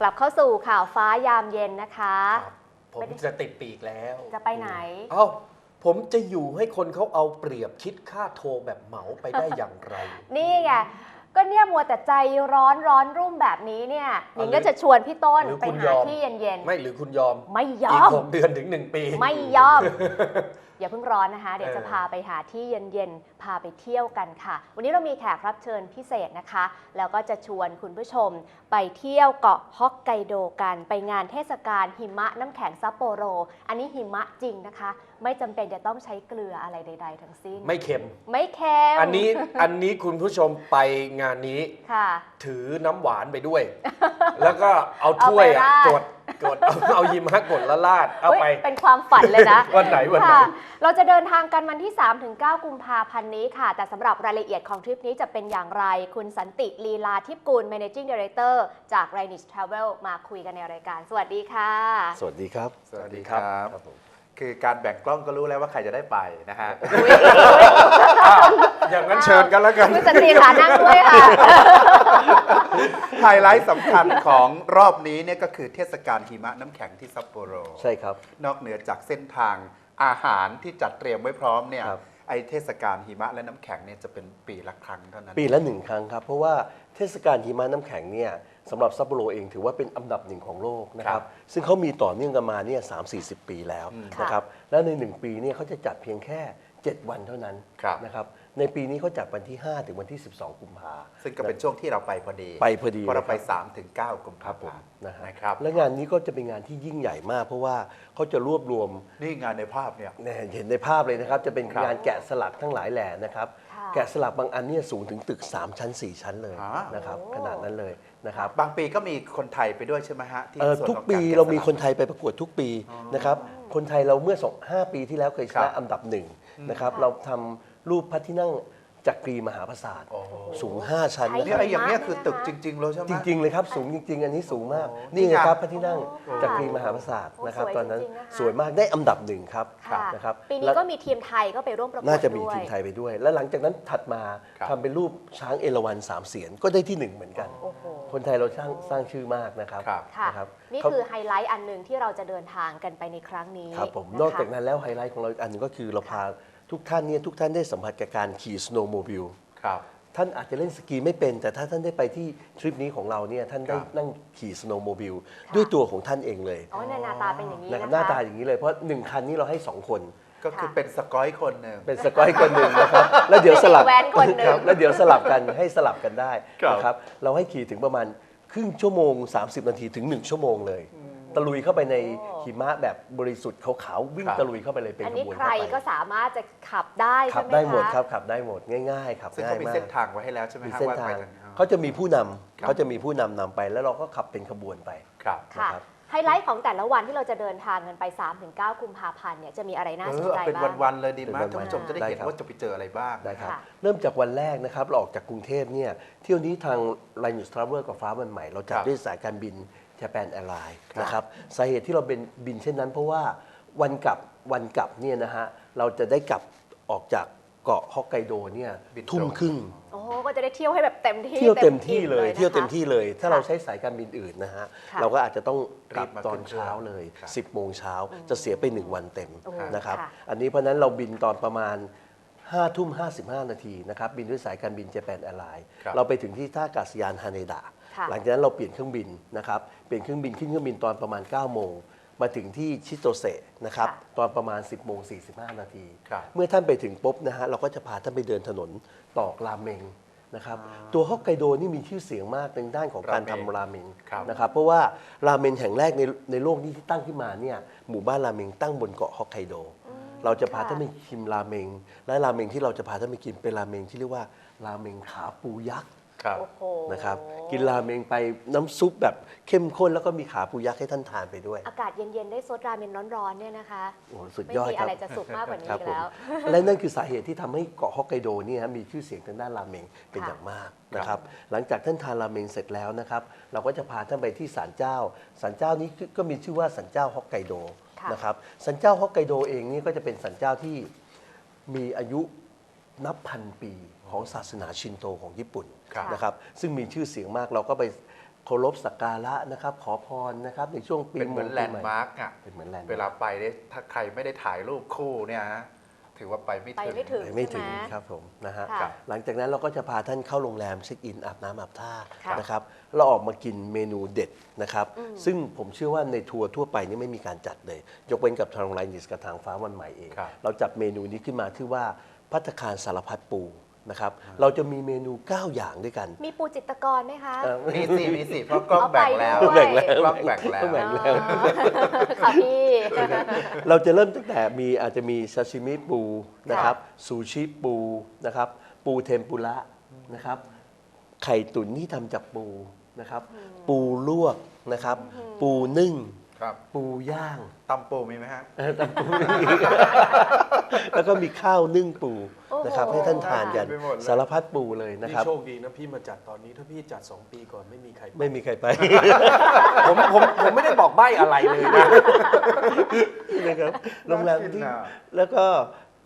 กลับเข้าสู่ข่าวฟ้ายามเย็นนะคะครับผมจะติดปีกแล้ว จะไปไหน เอ้า ผมจะอยู่ให้คนเขาเอาเปรียบคิดค่าโทรแบบเหมาไปได้อย่างไร นี่ไงก็เนี่ยมัวแต่ใจร้อนร้อนรุ่มแบบนี้เนี่ยหนิงหรือก็จะชวนพี่ต้นหรือไปคุณหายอมที่เย็นไม่หรือคุณยอมๆไม่ยอีอกมหกเดือนถึงหนึ่งปี ไม่ยอม อย่าเพิ่งร้อนนะคะ เดี๋ยวเออจะพาไปหาที่เย็นๆ พาไปเที่ยวกันค่ะ วันนี้เรามีแขกรับเชิญพิเศษนะคะ แล้วก็จะชวนคุณผู้ชม ไปเที่ยวเกาะฮอกไกโดกัน ไปงานเทศกาลหิมะน้ำแข็งซัปโปโร อันนี้หิมะจริงนะคะ ไม่จำเป็นจะต้องใช้เกลืออะไรใด ๆ ทั้งสิ้น ไม่เค็ม ไม่เค็ม อันนี้อันนี้คุณผู้ชมไปงานนี้ ค่ะ ถือน้ำหวานไปด้วย แล้วก็เอาถ้วยอะเอาไปราด กด กดเอาเอาหิมะกดละลาดเอาไปฮ้ยเป็นความฝันเลยนะ วันไหนวันไหน ค่ะเราจะเดินทางกันวันที่ 3-9 กุมภาพันธ์นี้ค่ะ แต่สำหรับรายละเอียดของทริปนี้จะเป็นอย่างไร คุณสันติลีลาทิพย์กุล Managing Director จาก r a i n i s h Travel มาคุยกันในรายการ สวัสดีค่ะ สวัสดีครับ สวัสดีครับคื อการแบ่งกล้องก็รู้แล้วว่าใครจะได้ไปนะฮะอ้าวอย่างนั้นเชิญกันแล้วกัน คุณสันติค่ะนั่งด้วยค่ะ ไฮไลท์สำคัญของรอบนี้เนี่ยก็คือเทศกาลหิมะน้ำแข็งที่ซัปโปโร ใช่ครับ นอกเหนือจากเส้นทางอาหารที่จัดเตรียมไว้พร้อมเนี่ย ครับ ไอเทศกาลหิมะและน้ำแข็งเนี่ยจะเป็นปีละครั้งเท่านั้น ปีละหนึ่งครั้งครับ เพราะว่าเทศกาลหิมะน้ำแข็งเนี่ย สำหรับซัปโปโรเองถือว่าเป็นอันดับหนึ่งของโลกนะครับซึ่งเขามีต่อเนื่องกันมาเนี่ยสามสี่สิบปีแล้วอืมนะครับแล้วในหนึ่งปีเนี่ยเขาจะจัดเพียงแค่ 7 วันเท่านั้นครับนะครับในปีนี้เขาจัดวันที่ 5 ถึงวันที่ 12 กุมภาซึ่งก็เป็นช่วงที่เราไปพอดี ไปพอดีเพราะเราไปลยคบ3ถึง 9 กุมครัภาบผมพันธ์นะฮะนะครับ และงานนี้ก็จะเป็นงานที่ยิ่งใหญ่มาก เพราะว่าเขาจะรวบรวม นี่งานในภาพเนี่ยเนี่ยเห็นในภาพเลยนะครับ จะเป็นครับงานแกะสลักทั้งหลายแหล่นะครับค่ะแกะสลักบางอันเนี่ยสูงถึงตึก 3 ชั้น 4 ชั้นเลยอ๋อนะครับโอ้ขนาดนั้นเลย นะครับ บางปีก็มีคนไทยไปด้วยใช่ไหมฮะที่เอ่อส่วนทุกของปีแะเรามีสลักคนไทยไปประกวดทุกปีนะครับคนไทยเราเมื่อสองห้าปีที่แล้วเคยชครันะบอันดับหนึ่งนะครับค่ะเราทำรูปพระที่นั่ง จักรีมหาปราสาทโอ้โหสูง 5 ชั้นใช้นะนี่ครับไอ้อย่างเนี้ยคือตึกจริงๆเลยใช่ไหม จริงๆเลยครับสูงจริง ๆ อันนี้สูงมาก โอ้โหนี่ไงนี่ไงครับพระที่นั่งโอ้จักรีมหาปราสาทโอ้นะครับ สวยตอนนั้นจริงๆนะคะ สวยมากได้อันดับหนึ่งครับค่ะนะครับปีนี้แล้วก็มีทีมไทยก็ไปร่วมประกวดน่าจะมีด้วย ทีมไทยไปด้วย แล้วหลังจากนั้นถัดมาครับ ทำเป็นรูปช้างเอราวัณสามเสียนก็ได้ที่หนึ่งเหมือนกัน โอ้โห คนไทยเราสร้างสร้างชื่อมากนะครับครับ ค่ะ นะครับนี่เขาคือไฮไลท์อันหนึ่งที่เราจะเดินทางกันไปในครั้งนี้ครับผมะคะนอกจากนั้นแล้วไฮไลท์ของเราอีกอันหนึงก็คือเราพา ทุกท่านเนี่ยทุกท่านได้สัมผัสกับการขี่สโนว์โมบิลครับ ท่านอาจจะเล่นสกีไม่เป็น แต่ถ้าท่านได้ไปที่ทริปนี้ของเราเนี่ยท่านได้ครับนั่งขี่สโนว์โมบิลค่ะด้วยตัวของท่านเองเลยอ๋อหน้าตาเป็นอย่างนี้นะนะครัคะ บหน้าตาอย่างนี้เลยเพราะหนึ่งคันนี้เราให้สองคน ก็คือค่ะเป็นสกอยคนหนึ่ง เป็นสกอยคนหนึ่งนะครับ แล้วเดี๋ยวสลับเป็นเด็กแว้นคนหนึ่งรับแล้วเดี๋ยวสลับกันให้สลับกันได้ครับ นะครับ เราให้ขี่ถึงประมาณครึ่งชั่วโมง 30 นาทีถึง 1 ชั่วโมงเลย ตะลุยเข้าไปในหิมะแบบบริสุทธิ์ขาวๆวิ่งครับ ตะลุยเข้าไปเลยเป็นอันขนี้บวนใครเข้าไปก็สามารถจะขับได้ขัใช่บไหมคะ ได้หมดครับขับได้หมดง่ายๆขับซึ่งง่ายเขามีมากเส้นทางไว้ให้แล้วใช่ไหมมีฮะเส้นว่าทาไปงทางเขาจะมีผู้นำครับเขาจะมีผู้นำนำไป แล้วเราก็ขับเป็นขบวนไป ครับ ค่ะ นะครับ ไฮไลท์ของแต่ละวันที่เราจะเดินทางกันไป 3-9 กุมภาพันธ์เนี่ยจะมีอะไรน่าเอสนอใจเอาเป็นบ้าง วัน ๆ เลยดีไหมเป็นวันๆท่านผู้ชมจะได้ได้เห็นครับ ว่าจะไปเจออะไรบ้างได้ครับค่ะเริ่มจากวันแรกนะครับเราออกจากกรุงเทพเนี่ยเที่ยวนี้ทาง l i n e s Travel กับฟ้าวันใหม่ เราจัดครับ ด้วยสายการบิน Japan Airlines ครับนะครับสาเหตุที่เราเป็นบินเช่นนั้น เพราะว่าวันกลับวันกลับเนี่ยนะฮะเราจะได้กลับออกจากเกาะฮอกไกโดเนี่ยบินตรงทุ่มครึ่งโอ้ก็จะได้เที่ยวให้แบบเต็มที่เที่ยวเต็มที่เลยอิ่เที่ยวเต็มนะคะที่เลย ถ้าค่ะเราใช้สายการบินอื่นนะฮะค่ะเราก็อาจจะต้องกลับรีบมาตอนขึ้นเครื่องเช้าเลยครับ10โมงเช้าจะเสียไป 1 วันเต็มโอ้นะครับค่ะอันนี้เพราะฉะนั้นเราบินตอนประมาณ5ทุ่ม55 นาทีนะครับบินด้วยสายการบิน Japan Airlines ครับเราไปถึงที่ท่าอากาศยานฮาเนดะค่ะ หลังจากนั้นเราเปลี่ยนเครื่องบินนะครับเปลี่ยนเครื่องบินขึ้นเครื่องบินตอนประมาณ 9 โมง มาถึงที่ชิโตเซะนะครับค่ะตอนประมาณ 10โมง45 นาทีครับเมื่อท่านไปถึงปุ๊บนะฮะเราก็จะพาท่านไปเดินถนนตอกราเมงนะครับตัวฮอกไกโดนี่มีชื่อเสียงมากในด้านของการทำราเมงครับนะครับเพราะว่าราเมงแห่งแรกในในโลกนี้ที่ตั้งขึ้นมาเนี่ยหมู่บ้านราเมงตั้งบนเกาะฮอกไกโด เราจะพาค่ะท่านไปชิมราเมง และราเมงที่เราจะพาท่านไปกินเป็นราเมงที่เรียกว่าราเมงขาปูยักษ์ ครับโอ้โหนะครับกินราเมงไปน้ำซุปแบบเข้มข้นแล้วก็มีขาปูยักษ์ให้ท่านทานไปด้วยอากาศเย็น ๆ ได้ซดราเมนร้อน ๆ เนี่ยนะคะ โอ้โหสุดไม่ยอดมีครัอะไรบจะสุกมากกว่านี้ครับอีกผมแล้ว และนั่นคือสาเหตุที่ทำให้เกาะฮอกไกโดเนี่ยมีชื่อเสียงทางด้านราเมงเป็นค่ะอย่างมากนะครับหลังจากท่านทานราเมงเสร็จแล้วนะครับ เราก็จะพาท่านไปที่ศาลเจ้าศาลเจ้านี้ก็มีชื่อว่าศาลเจ้าฮอกไกโดค่ะ นะครับศาลเจ้าฮอกไกโดเองนี่ก็จะเป็นศาลเจ้าที่มีอายุนับพันปีของศาสนาชินโตของญี่ปุ่นครับ นะครับซึ่งมีชื่อเสียงมากเราก็ไปเคารพสักการะนะครับ ขอพรนะครับในช่วงปีเป็นเหมือนงแลปีนใหด์มาร์กอะเป็นเหมือนแลนด์เวลาไปเนี่ยถ้าใครไม่ได้ถ่ายรูปคู่เนี่ยฮะถือว่าไปไม่ไปถึง ไม่ถึงไปไม่ถึงใช่ไหมครับผมนะฮะค่ะหลังจากนั้นเราก็จะพาท่านเข้าโรงแรมเช็คอินอาบน้ำอาบท่าค่ะนะครับเราออกมากินเมนูเด็ดนะครับ อืม ซึ่งผมเชื่อว่าในทัวร์ทั่วไปนี่ไม่มีการจัดเลย ยกเว้นกับทางไลนิสกับทางฟ้าวันใหม่เอง ครับ เราจัดเมนูนี้ขึ้นมาที่ว่าพัตตาคารสารพัดปู นะครับ เราจะมีเมนู 9 อย่างด้วยกันมีปูจิตรกรไหมคะ เอ่อ มีสิมีสิเพราะกล้องเอาไปแบ่งแล้วด้วยแบ่งแล้วกล้องแบ่งแล้ว แบ่งอ๋อค่ะพี่ เราจะเริ่มตั้งแต่มีอาจจะมีซาชิมิปูนะครับซูชิปูนะครับปูเทมปุระนะครับไข่ตุ๋นที่ทำจากปูนะครับปูลวกนะครับ ปูนึ่ง ครับปูย่างตำปูมีไหมฮะ เออแต่ปู แล้วก็มีข้าวนึ่งปูโอ้โหนะครับให้ท่านทานกันไปหมดเลย สารพัดปูเลยนะนี่ครับ โชคดีนะพี่มาจัดตอนนี้ถ้าพี่จัด 2 ปีก่อนไม่มีใครไปไม่มีใครไป ผมผมผมไม่ได้บอกใบ้อะไรเลยนะ นะครับโรงแรมน่ากินที่น่ะ แล้วก็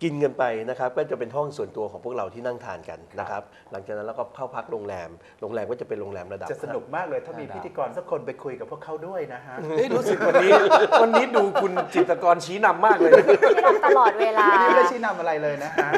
กินกันไปนะครับก็จะเป็นห้องส่วนตัวของพวกเราที่นั่งทานกันนะครับหลังจากนั้นเราก็เข้าพักโรงแรม โรงแรมก็จะเป็นโรงแรมระดับ จะสนุกมากเลยถ้ามีห้าดาวพิธีกรสักคนไปคุยกับพวกเขาด้วยนะฮะเฮ้ยรู้สึกวันนี้วันนี้ดูคุณจิตรกรชี้นำมากเลยที่ทำตลอดเวลาอันนี้ไม่ได้ชี้นำอะไรเลยนะฮะ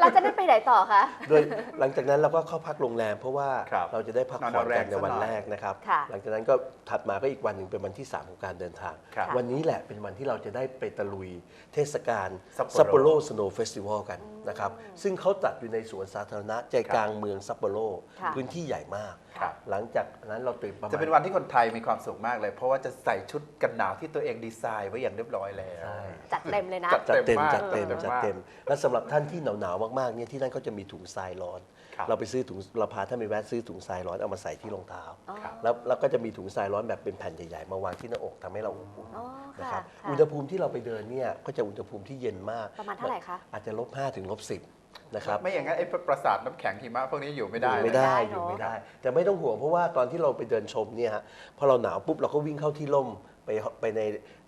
เราจะได้ไปไหนต่อคะโดยหลังจากนั้นเราก็เข้าพักโรงแรมเพราะว่าครับเราจะได้พักนอนผ่อนแรกังนในวันซะหน่อยแรกนะครับค่ะหลังจากนั้นก็ถัดมาก็อีกวันหนึ่งเป็นวันที่ 3 ของการเดินทางครับวันนี้แหละเป็นวันที่เราจะได้ไปตะลุยเทศกาล Sapporo ซัปโปโรสโนว์เฟสติวัลกันนะครับ ซึ่งเขาจัดอยู่ในสวนสาธารณะใจกลางเมืองซัปโปโรค่ะพื้นที่ใหญ่มากครับหลังจากนั้นเราตื่นประมาณจะเป็นวันที่คนไทยมีความสุขมากเลย เพราะว่าจะใส่ชุดกันหนาวที่ตัวเองดีไซน์ไว้อย่างเรียบร้อยแล้วใช่จัดเต็มเลยนะ จัดจัดเต็มมากจัดเต็มเออจัดเต็ม และสำหรับท่านที่หนาวๆมากๆเนี่ยที่นั่นเขาจะมีถุงทรายร้อนครับเราไปซื้อถุงเราพาท่านไปแวะซื้อถุงทรายร้อนเอามาใส่ที่รองเท้าอ๋อแล้วแล้วก็จะมีถุงทรายร้อนแบบเป็นแผ่นใหญ่ๆมาวางที่หน้าอกทำให้เราอบอุ่นอ๋อนะคค่ะรับค่ะอุณหภูมิที่เราไปเดินเนี่ยก็จะอุณหภูมิที่เย็นมากประมาณเท่าไหร่คะอาจจะลบ5ถึงลบ10 นะครับไม่อย่างนั้นไอ้ปราสาทน้ำแข็งหิมะพวกนี้อยู่ไม่ได้อยู่ไม่เลยได้เนอะอยู่ไม่ได้ แต่ไม่ต้องห่วงเพราะว่าตอนที่เราไปเดินชมเนี่ยฮะพอเราหนาวปุ๊บเราก็วิ่งเข้าที่ร่มไปไปใน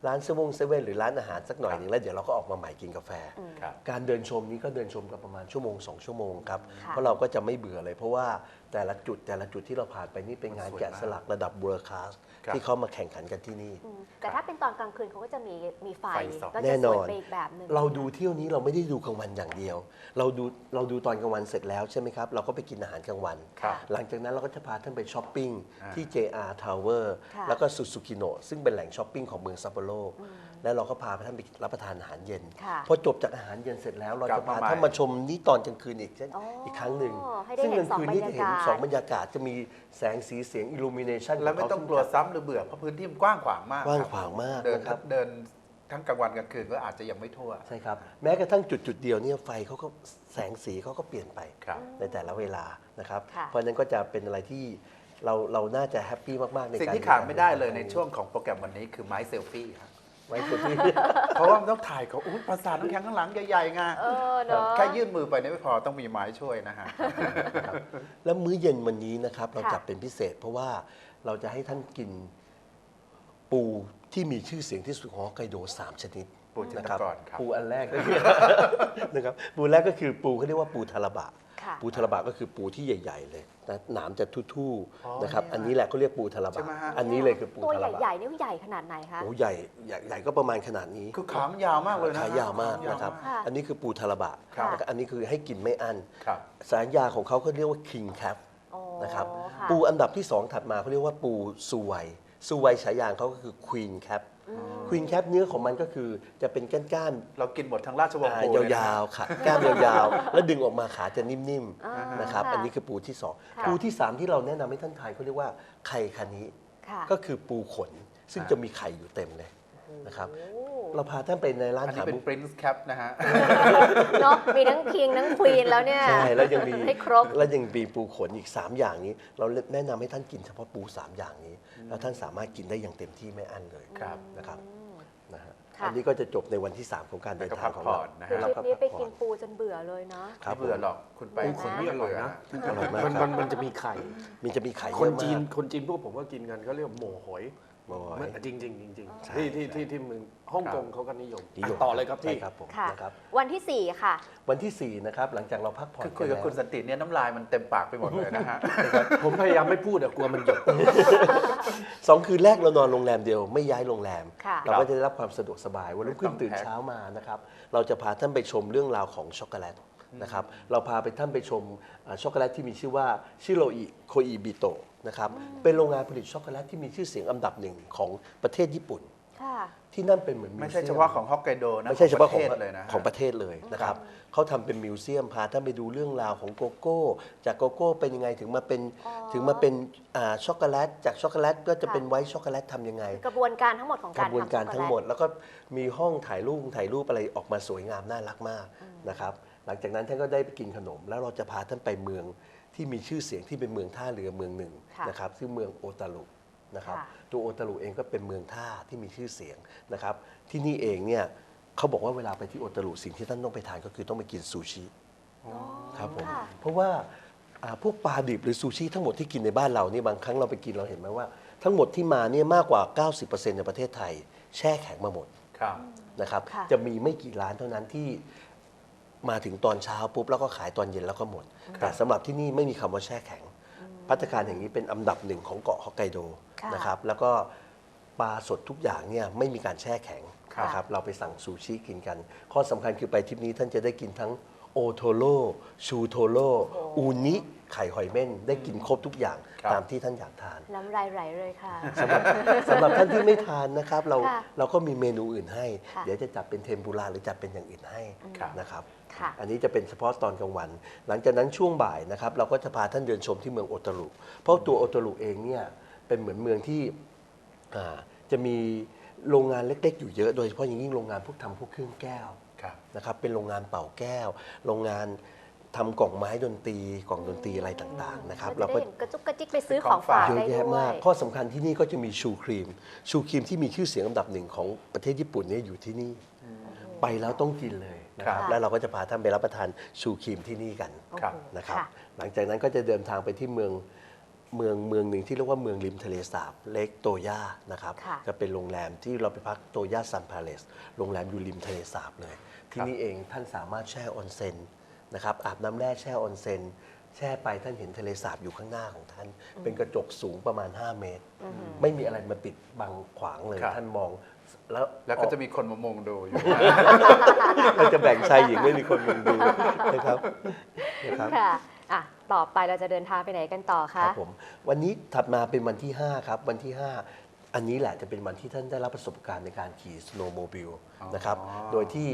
ร้านเซเว่นเซเว่นหรือร้านอาหารสักหน่อยหนึ่งแล้วเดี๋ยวเราก็ออกมาใหม่กินกาแฟครับการเดินชมนี้ก็เดินชมกันประมาณชั่วโมง 2 ชั่วโมงครับค่ะเพราะเราก็จะไม่เบื่อเลยเพราะว่า แต่ละจุดแต่ละจุดที่เราผ่านไปนี่เป็นงานสวยมากแกะสลักระดับ World Class ครับที่เขามาแข่งขันกันที่นี่ อืมแต่ถ้าเป็นตอนกลางคืนเขาก็จะมีมีไฟไฟส่อง ก็แน่จะนสอวนยไปอีกแบบหนึ่งเราดูเที่ยวนี้เราไม่ได้ดูกลางวันอย่างเดียว เราดูเราดูตอนกลางวันเสร็จแล้วใช่ไหมครับ เราก็ไปกินอาหารกลางวัน ครับ หลังจากนั้นเราก็จะพาท่านไปช้อปปิ้งอ่าที่ JR Tower ค่ะแล้วก็สุสุกิโนะซึ่งเป็นแหล่งช้อปปิ้งของเมืองซัปโปโร แล้วเราก็พาท่านไปรับประทานอาหารเย็น ค่ะพอจบจากอาหารเย็นเสร็จแล้ว เรากลัจะบมาพาใหม่ท่านมาชมนี่ตอนกลางคืนอีกเช่นอ๋ออีอีกครั้งหนึ่งให้ได้ซึ่งเห็กนลางคืนนี้สองบรรยากาศ จะเห็นสองบรรยากาศจะมีแสงสีเสียงอิลูมิเนชันแล้วไม่ต้องกลัวซ้ำหรือเบื่อเพราะพื้นที่มันกว้างขวางมากกว้างครับขวางมากเดินนะครับ เดินทั้งกลางวันกลางคืนก็อาจจะยังไม่ทั่ว ใช่ครับ แม้กระทั่งจุดจุดๆเดียวเนี่ยไฟเขาก็แสงสีเขาก็เปลี่ยนไปครับ ในแต่ละเวลานะครับ ค่ะ เพราะฉะนั้นก็จะเป็นอะไรที่เราเราน่าจะแฮปปี้มาก ๆ ในการสิ่งที่ขาดไม่ได้เลยในช่วงของโปรแกรมวันนี้คือไม้เซลฟี่ครับ ไว้สุดที่ เพราะว่ามันต้องถ่ายเขาอุ้ยปราสาทน้ำแข็งข้างหลังใหญ่ๆไงเออเนาะ แค่ยื่นมือไปเนี่ยไม่พอต้องมีไม้ช่วยนะฮะ แล้วมื้อเย็นวันนี้นะครับ เราค่ะ จัดเป็นพิเศษ เพราะว่าเราจะให้ท่านกินปูที่มีชื่อเสียงที่สุดของฮอกไกโดสามชนิด ปูจิตรนะครับกรครับปูอันแรกก็คือนะครับปูแรกก็คือปูเขาเรียกว่าปูทาราบะค่ะปูทาราบะก็คือปูที่ใหญ่ ๆ เลยนะหนามจะทู่อ๋อๆนะครับเนี่ยอันนี้แหละเขาเรียกปูทาราใช่บะไหมฮะอันนี้เลยคือปูตัวทาราบะใหญ่ๆนี่ใหญ่ขนาดไหนคะโอ้ใหญ่ใหญ่ใหญ่ก็ประมาณขนาดนี้คือขามนยาวมากเลยนะขายาวมากนะครับค่ะอันนี้คือปูทาราบะครับแล้วก็อันนี้คือให้กินไม่อั้นครับสายยาของเขาเขาเรียกว่า king cap อ๋อนะครับค่ะปูอันดับที่ 2 ถัดมาเขาเรียกว่าปูซูไวซูไวฉายาของเขาก็ คือ queen cap queen cap เนื้อของมันก็คือจะเป็นก้านๆเรากินหมดทั้งราชวงศ์อ่าปูเลยนะยาวๆค่ะแก้มยาวๆ แล้วดึงออกมาขาจะนิ่มอ่าๆนะครับค่ะอันนี้คือปูที่สองค่ะปูที่สามที่เราแนะนำให้ท่านทานเขาเรียกว่าไข่คานิค่ะ ก็คือปูขน ซึ่งจะมีไข่อยู่เต็มเลย นะครับโอ้เราพาท่านไปในร้านอันนี้ถามเป็น Prince Cap นะฮะ เนาะมีทั้งคิงทั้งควีนแล้วเนี่ย ใช่แล้วยังมีให้ครบ แล้วยังมีปูขนอีก 3 อย่างนี้ เราแนะนำให้ท่านกินเฉพาะปู 3 อย่างนี้ แล้วท่านสามารถกินได้อย่างเต็มที่ไม่อั้นเลยครับ นะครับนะฮะค่ะ อันนี้ก็จะจบในวันที่ 3 ของการเดินทางของเราแล้วก็พักผ่อนนะคือฮะทริปนี้ไปกินปูจนเบื่อเลยเนาะ ครับไม่เบื่อหรอกคุณไปปูขนนี่อร่อยนะ อร่อยมากมันครัมับนมันจะมีไข่มีจะมีไข่เยคนอะจีมานกคนจีนพวกผมก็กินกันก็เรียกว่าหมูหอย บ่อย มันจริงจริงจริงใช่ๆที่ที่ที่ที่เมืองฮ่องกงครับเขาก็นิยมนิยมอะต่อเลยครับใช่ที่ครับผมค่ะ นะครับวันที่ 4 ค่ะ วันที่ 4 นะครับ หลังจากเราพักผ่อนคือคุยกับนแล้วคุณสันติเนี่ยน้ำลายมันเต็มปากไปหมดเลยนะฮะ ผมพยายามไม่พูดอะกลัวมันหยด สองคืนแรกเรานอนโรงแรมเดียวไม่ย้ายโรงแรม ค่ะเราก็จะได้รับความสะดวกสบาย วันรุ่งขึ้นไม่ต้องตื่นแพ็ค เช้ามานะครับ เราจะพาท่านไปชมเรื่องราวของช็อกโกแลต นะครับ เราพาไปท่านไปชมอ่าช็อกโกแลตที่มีชื่อว่าชิโรอิโคอิบิโตะนะครับ เป็นโรงงานผลิตช็อกโกแลตที่มีชื่อเสียงอันดับหนึ่งของประเทศญี่ปุ่นค่ะที่นั่นเป็นเหมือนไม่ใช่วเฉพาะของฮอกไกโดนะไม่ใช่เฉพาะของประเทศเลยนะฮะของประเทศเลยนะครับเขาทำเป็นมิวเซียมพาท่านไปดูเรื่องราวของโกโก้ จากโกโก้เป็นยังไงถึงมาเป็นอ๋อถึงมาเป็นอ่าช็อกโกแลตจากช็อกโกแลตก็จะค่ะเป็นไวท์ช็อกโกแลตทำยังไง กระบวนการทั้งหมดของกการระบวนทำการช็อกโกแลตทั้งหมด แล้วก็มีห้องถ่ายรูปถ่ายรูปอะไรออกมาสวยงามน่ารักมากนะครับ หลังจากนั้นท่านก็ได้ไปกินขนม แล้วเราจะพาท่านไปเมืองที่มีชื่อเสียงที่เป็นเมืองท่าเรือเมืองหนึ่งค่ะนะครับชื่อเมืองโอตารุนะครับค่ะ ตัวโอตารุเองก็เป็นเมืองท่าที่มีชื่อเสียงนะครับที่นี่เองเนี่ยเขาบอกว่าเวลาไปที่โอตารุสิ่งที่ท่านต้องไปทานก็คือต้องไปกินซูชิ ครับผมค่ะ เพราะว่าอ่าพวกปลาดิบหรือซูชิทั้งหมดที่กินในบ้านเรานี่บางครั้งเราไปกินเราเห็นไหมว่า ทั้งหมดที่มาเนี่ยมากกว่า 90%ในประเทศไทย แช่แข็งมาหมดครับ นะครับ ค่ะ จะมีไม่กี่ร้านเท่านั้นที่ มาถึงตอนเช้าปุ๊บแล้วก็ขายตอนเย็นแล้วก็หมด แต่สำหรับที่นี่ไม่มีคำว่าแช่แข็ง พัตตาคารแห่งนี้เป็นอันดับหนึ่งของเกาะฮอกไกโดค่ะนะครับ แล้วก็ปลาสดทุกอย่างเนี่ยไม่มีการแช่แข็งค่ะ นะครับเราไปสั่งซูชิกินกัน ข้อสำคัญคือไปทริปนี้ท่านจะได้กินทั้งโอโทโร่ชูโทโร่อูนิ ไข่หอยเม่นได้กินครบทุกอย่างครับ ตามที่ท่านอยากทานน้ำลายไหลเลยค่ะ สำหรับสำหรับท่านที่ไม่ทานนะครับ เราค่ะเราก็มีเมนูอื่นให้ ค่ะ เดี๋ยวจะจัดเป็นเทมปุระหรือจัดเป็นอย่างอื่นให้ครับ นะครับ ค่ะ อันนี้จะเป็นเฉพาะตอนกลางวัน หลังจากนั้นช่วงบ่ายนะครับ เราก็จะพาท่านเดินชมที่เมืองโอตารุ เพราะตัวโอตารุเองเนี่ยเป็นเหมือนเมืองที่อ่าจะมีโรงงานเล็กๆ อยู่เยอะ โดยเฉพาะอย่างยิ่งโรงงานพวกทำพวกเครื่องแก้ว ครับ นะครับเป็นโรงงานเป่าแก้ว โรงงาน ทำกล่องไม้ดนตรีกล่องดนตรีอะไรต่างๆนะครับเราเราจะก็ได้เห็นกระจุกกระจิกไปซื้อของฝากเยอะได้ด้แยะวมาก ยข้อสำคัญที่นี่ก็จะมีชูครีม ชูครีมที่มีชื่อเสียงอันดับหนึ่งของประเทศญี่ปุ่นเนี่ยอยู่ที่นี่ ไปแล้วต้องกินเลยนะครับค่ะแล้วเราก็จะพาท่านไปรับประทานชูครีมที่นี่กันครับ โอ้โหนะครับค่ะหลังจากนั้นก็จะเดินทางไปที่เมืองเมืองเมืองหนึ่งที่เรียกว่าเมืองริมทะเลสาบเล็กโตย่านะครับค่ะ จะเป็นโรงแรมที่เราไปพักโตย่าซันพาเลสโรงแรมอยู่ริมทะเลสาบเลย ที่นี่เองท่านสามารถแช่ออนเซ็น นะครับอาบน้ำแร่แช่ออนเซ็นแช่ไปท่านเห็นทะเลสาบอยู่ข้างหน้าของท่าน เป็นกระจกสูงประมาณ 5 เมตร ไม่มีอะไรมาปิดบังขวางเลยครับท่านมอง แล้วแล้วก็จะมีคนมามุงดูอยู่เราจะแบ่งชายหญิงไม่มีคนมุงดูนะครับนะครับค่ะอะต่อไปเราจะเดินทางไปไหนกันต่อคคะรับผมวันนี้ถัดมาเป็นวันที่ 5 ครับ วันที่ 5 อันนี้แหละจะเป็นวันที่ท่านได้รับประสบการณ์ในการขี่สโนว์โมบิลอ๋อนะครับโดยที่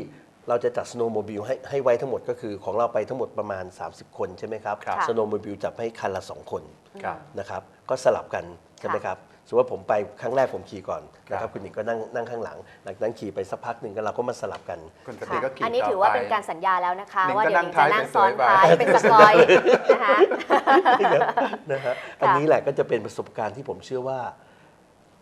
เราจะจัดสโนว์โมบิลให้ให้ไว้ทั้งหมดก็คือของเราไปทั้งหมดประมาณ 30 คนใช่ไหมครับครับสโนว์โมบิลจับให้คันละ 2 คนครับ นะครับก็สลับกันใช่ไหมครับสมมติว่าผมไปครั้งแรกผมขี่ก่อนนะคครัรับบ คุณหญิงก็นั่งนั่งข้างหลัง หลังจากนั้นขี่ไปสักพักหนึ่งก็เราก็มาสลับกัน คุณสันติค่ะก็ขี่อันนี้ต่ถือว่าไปเป็นการสัญญาแล้วนะคะหนิงว่าก็เดี๋ยวหนั่นิงงจะนั่งซ้อนท้ายท้ายเป็เป็นนสสกกออยยนะคะ นะฮะอันนี้แหละก็จะเป็นประสบการณ์ที่ผมเชื่อว่า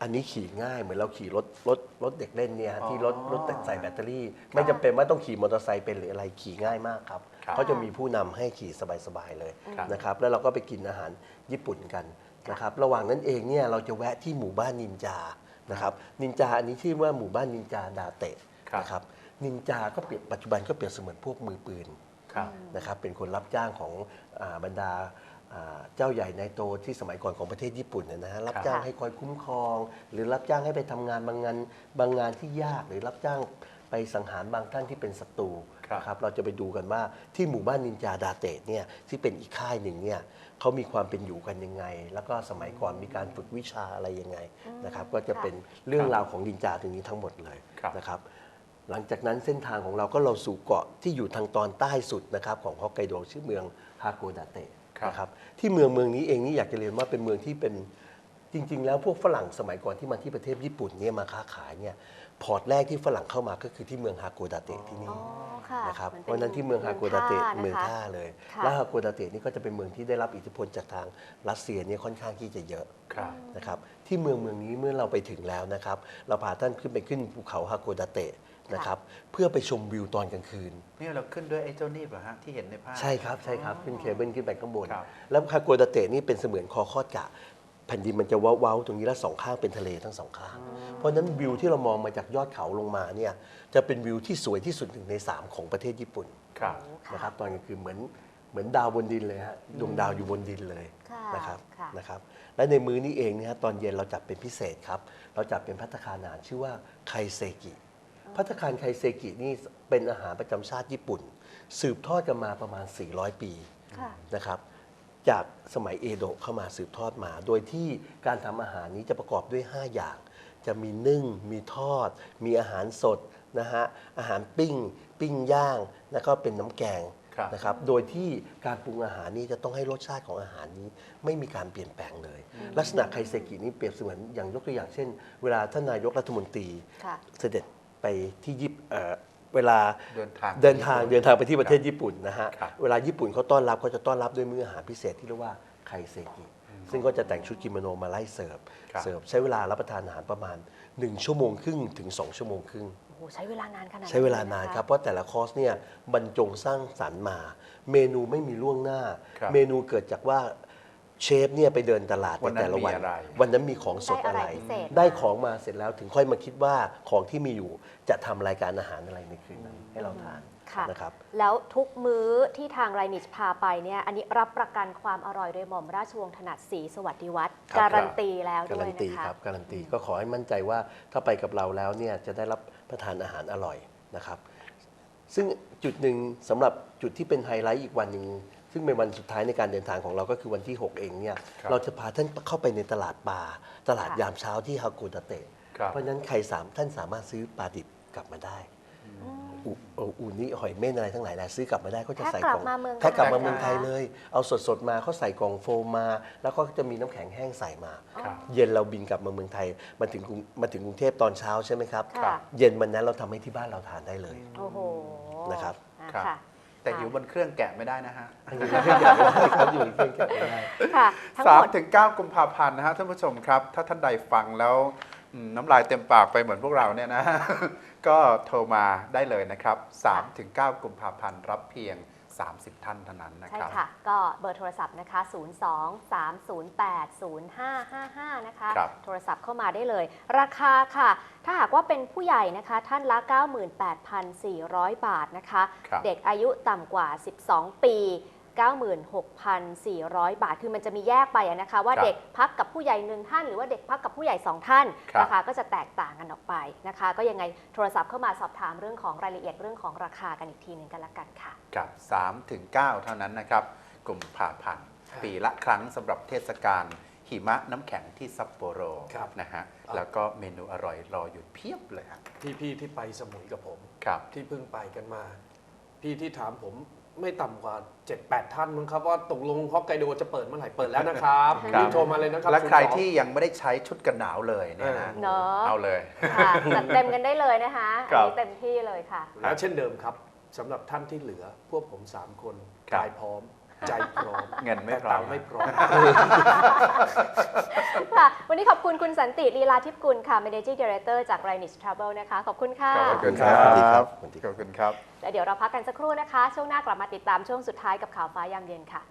อันนี้ขี่ง่ายเหมือนเราขี่รถรถรถเด็กเล่นเนี่ยฮะอ๋อที่รถรถใส่แบตเตอรี่ ไม่จำเป็นว่าต้องขี่มอเตอร์ไซค์เป็นหรืออะไรขี่ง่ายมากครับครับเขาจะมีผู้นำให้ขี่สบายๆเลยครับ นะครับแล้วเราก็ไปกินอาหารญี่ปุ่นกันนะครับระหว่างนั้นเองเนี่ยเราจะแวะที่หมู่บ้านนินจานะครับนินจาอันนี้ชื่อว่าหมู่บ้านนินจาดาเตะครับ นะครับนินจาก็เปรียบปัจจุบันก็เปรียบเสมือนพวกมือปืน ครับ นะครับเป็นคนรับจ้างของอาบรรดาอ่า เจ้าใหญ่นายโตที่สมัยก่อนของประเทศญี่ปุ่นเนี่ยนะฮะรับจ้างให้คอยคุ้มครอง หรือรับจ้างให้ไปทำงานบางงานบางงานที่ยากหรือรับจ้างไปสังหารบางท่านที่เป็นศัตรูครับนะครับเราจะไปดูกันว่าที่หมู่บ้านนินจาดาเตะเนี่ยที่เป็นอีกค่ายหนึ่งเนี่ยเขามีความเป็นอยู่กันยังไง แล้วก็สมัยก่อนมีการฝึกวิชาอะไรยังไงนะครับก็จะเป็นเรื่องราวของนินจาตรงนี้ทั้งหมดเลยครับนะครับหลังจากนั้นเส้นทางของเราก็เราสู่เกาะที่อยู่ทางตอนใต้สุดนะครับของฮอกไกโดชื่อเมืองฮาโกดาเตะครับ นะครับที่เมืองเมืองนี้เองนี่อยากจะเรียนว่าเป็นเมืองที่เป็นจริง ๆ แล้วพวกฝรั่งสมัยก่อนที่มาที่ประเทศญี่ปุ่นเนี่ยมาค้าขายเนี่ย พอร์ตแรกที่ฝรั่งเข้ามาก็คือที่เมืองฮาโกดาเตะที่นี่อ๋อค่ะนะครับมัเพราะฉะนั้นที่เมืองฮาโกดาเตะเมืองนะคะท่าเลยค่ะและฮาโกดาเตะนี่ก็จะเป็นเมืองที่ได้รับอิทธิพลจากทางรัสเซียเนี่ยค่อนข้างที่จะเยอะครับนะครับที่เมืองเมืองนี้เมื่อเราไปถึงแล้วนะครับ เราพาท่านขึ้นไปขึ้นภูเขาฮาโกดาเตะนะครับเพื่อไปชมวิวตอนกลางคืนนี่เราขึ้นด้วยไอ้เจ้านี่เหรอฮะที่เห็นในภาพใช่ครับใช่ครับขึ้นเคเบิลขึ้นไปข้างบนครับแล้วฮาโกดาเตะนี่เป็นเสมือนคอคอดกะ แผ่นดินมันจะเว้าๆตรงนี้แล้วสองข้างเป็นทะเลทั้งสองข้าง เพราะฉะนั้นวิวที่เรามองมาจากยอดเขาลงมาเนี่ยจะเป็นวิวที่สวยที่สุดหนึ่งในสามของประเทศญี่ปุ่นครับนะครับตอนกลางคืนเหมือนเหมือนดาวบนดินเลยฮะดวงดาวอยู่บนดินเลยค่ะนะครับค่ะนะครับและในมื้อนี้เองเนี่ยฮะตอนเย็นเราจัดเป็นพิเศษครับ เราจัดเป็นพัตตาคารอาหารชื่อว่าไคเซกิพัตตาคารไคเซกินี่เป็นอาหารประจำชาติญี่ปุ่น สืบทอดกันมาประมาณ 400 ปีค่ะนะครับ จากสมัยเอโดะเข้ามาสืบทอดมา โดยที่การทำอาหารนี้จะประกอบด้วย 5 อย่าง จะมีนึ่ง มีทอด มีอาหารสดนะฮะ อาหารปิ้ง ปิ้งย่าง แล้วก็เป็นน้ำแกงครับนะครับ โดยที่การปรุงอาหารนี้จะต้องให้รสชาติของอาหารนี้ ไม่มีการเปลี่ยนแปลงเลย ลักษณะไคเซกินี้เปรียบเสมือนอย่างยกตัวอย่างเช่น เวลาท่านนายกรัฐมนตรี ค่ะ เสด็จไปที่ญี่ปุ่นเอ่อ เวลาเดินทางเดินทางเดินทางไปที่ประเทศญี่ปุ่นนะฮะครับเวลาญี่ปุ่นเขาต้อนรับเขาจะต้อนรับด้วยมื้ออาหารพิเศษที่เรียกว่าไคเซกิซึ่งก็จะแต่งชุดกิโมโนมาไล่เสิร์ฟครับเสิร์ฟใช้เวลารับประทานอาหารประมาณ 1 ชั่วโมงครึ่งถึง 2 ชั่วโมงครึ่งโอ้โหใช้เวลานานขนาดใช้เวลานานครับ เพราะแต่ละคอร์สเนี่ยบรรจงสร้างสรรค์มา เมนูไม่มีล่วงหน้าครับเมนูเกิดจากว่า เชฟเนี่ยไปเดินตลาดวันในนั้นแต่ละวันมีอะไร วันนั้นมีของสดได้อะอะไรไรพิเศษ ได้ของมาเสร็จแล้วถึงค่อยมาคิดว่าของที่มีอยู่จะทำรายการอาหารอะไรในคืนนั้นให้เราทานค่ะ นะครับ แล้วทุกมื้อที่ทางไรนิชพาไปเนี่ยอันนี้รับประกันความอร่อยโดยหม่อมราชวงศ์ถนัดศรีสวัสดิวัฒน์ครับ การันตีแล้วกาด้วรัยนนะตีคะ ครับการันตีก็ขอให้มั่นใจว่าถ้าไปกับเราแล้วเนี่ยจะได้รับประทานอาหารอร่อยนะครับ ซึ่งจุดหนึ่งสำหรับจุดที่เป็นไฮไลท์อีกวันหนึ่ง ซึ่งเป็นวันสุดท้ายในการเดินทางของเราก็คือวันที่ 6 เองเนี่ยครับเราจะพาท่านเข้าไปในตลาดปลาตลาดค่ะยามเช้าที่ฮากุตะเตะครับเพราะฉะนั้นใครสามท่านสามารถซื้อปลาดิบกลับมาได้อุเอ่ออูนี่หอยเม่นอะไรทั้งหลายแหละซื้อกลับมาได้ก็จะแพ็คใส่กลักบล่องมาเมืองแพ็คกลับมาไทยเมืองไทยนะคะเลย เอาสดๆมาเขาใส่กล่องโฟมมา แล้วก็จะมีน้ำแข็งแห้งใส่มาครับเย็นเราบินกลับมาเมืองไทยมาถึงกรุงมาถึงกรุงเทพตอนเช้าใช่ไหมครับค่ะเย็นวันนั้นเราทำให้ที่บ้านเราทานได้เลยโอ้โหนะครับอะครับค่ะ แต่อยู่บนเครื่องแกะไม่ได้นะฮะอยู่ในเครื่องแกะไม่ได้ครับอยู่ในเครื่องแกะไม่ได้ ค่ะ ทั้งสาหมมด ถึงเก้ากุมภาพันธ์นะฮะท่านผู้ชมครับ ถ้าท่านใดฟังแล้วอืมน้ำลายเต็มปากไปเหมือนพวกเราเนี่ยนะ ก็โทรมาได้เลยนะครับ3ถึง9กุมภาพันธ์รับเพียง 30 ท่านเท่านั้นนะใช่ครับ ค่ะ ก็เบอร์โทรศัพท์นะคะ 0 2 3 0 8 0 5 5 5 นะคะ ครับ โทรศัพท์เข้ามาได้เลย ราคาค่ะ ถ้าหากว่าเป็นผู้ใหญ่นะคะ ท่านละ 98,400 บาทนะคะ ครับ เด็กอายุต่ำกว่า 12 ปี 96,400 บาท คือมันจะมีแยกไปอะนะคะ ว่าครับเด็กพักกับผู้ใหญ่หนึ่งท่าน หรือว่าเด็กพักกับผู้ใหญ่สองท่านครับ ราคาก็จะแตกต่างกันออกไปนะคะ ก็ยังไงโทรศัพท์เข้ามาสอบถามเรื่องของรายละเอียดเรื่องของราคากันอีกทีหนึ่งกันละกันค่ะ กับ3ถึง9เท่านั้นนะครับกุมภาพันธ์ปีละครั้งสำหรับเทศกาลหิมะน้ำแข็งที่ซัปโปโรครับนะฮะแล้วก็เมนูอร่อยรออยู่เพียบเลยฮะพี่พี่ที่ไปสมุยกับผม ครับ ที่เพิ่งไปกันมา พี่ที่ถามผม ไม่ต่ำกว่า 7-8 ท่านมั้งครับว่าตกลงฮอกไกโดจะเปิดเมื่อไหร่เปิดแล้วนะครับครับรีบโทรมาเลยนะครับและใคร02ที่ยังไม่ได้ใช้ชุดกันหนาวเลยเนี่ยนะเนาะเอาเลย ค่ะจัดเต็มกันได้เลยนะคะครัอันบนี้เต็มที่เลยค่ะแล้วเช่นเดิมครับสำหรับท่านที่เหลือ พวกผม 3 คนครับ กายพร้อม ใจพร้อมเงินไม่แต่พร้อมตังค์ไม่พร้อมค่ะ วันนี้ขอบคุณคุณสันติลีลาทิพย์กุลค่ะ Managing Director จาก r i n i s Travel นะคะ ขอบคุณค่ะ ขอบคุณคครัรับสวัสดีครับ ขอบคุณครับ และเดี๋ยวเราพักกันสักครู่นะคะ ช่วงหน้ากลับมาติดตามช่วงสุดท้ายกับข่าวฟ้ายามเย็นค่ะ